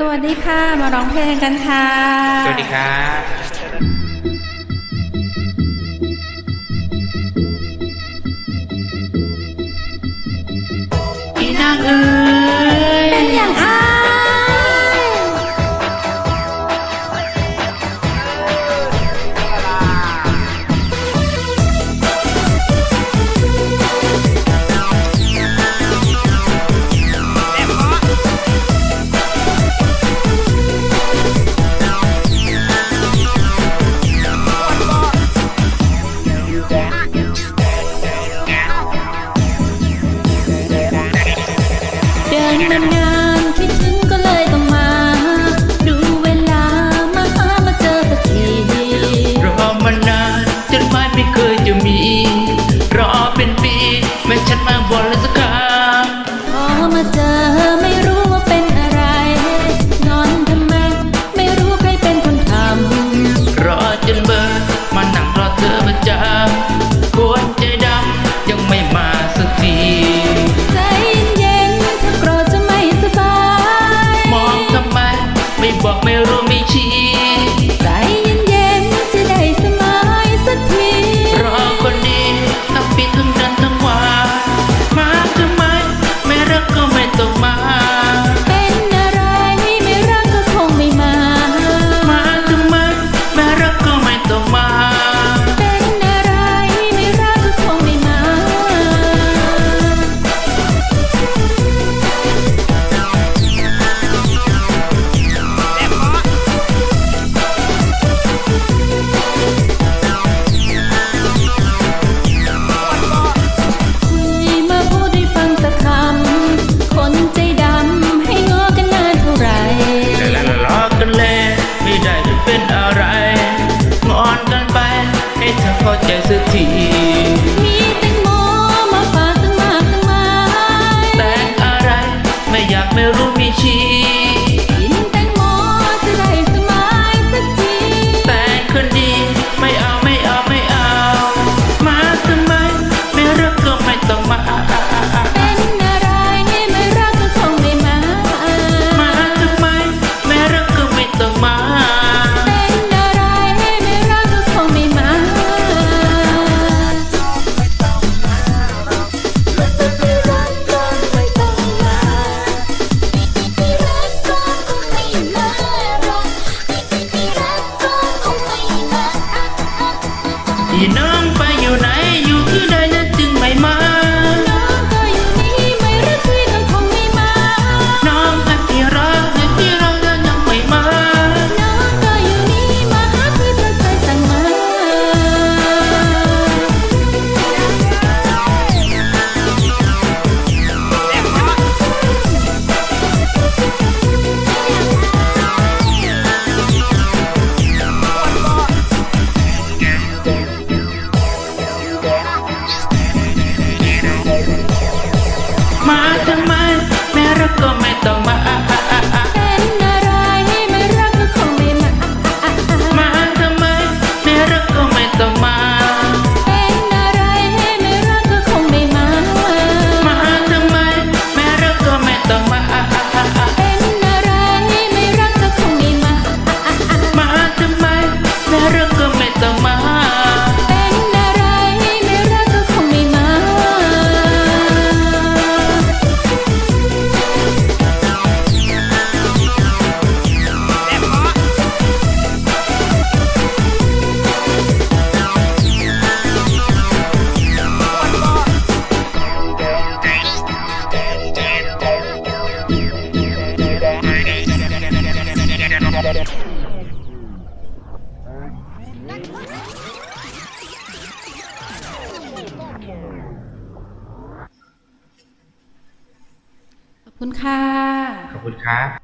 สวัสดีค่ะ มาร้องเพลงกันค่ะ สวัสดีครับอีนางเอ๋ ทีมีแตงโมมาฝากตั้งมากตั้งมายแต่อะไรไม่อยากไม่รู้มีชี មកទាំងម៉ែមេរកក៏មិនតមក ขอบคุณค่ะ ขอบคุณครับ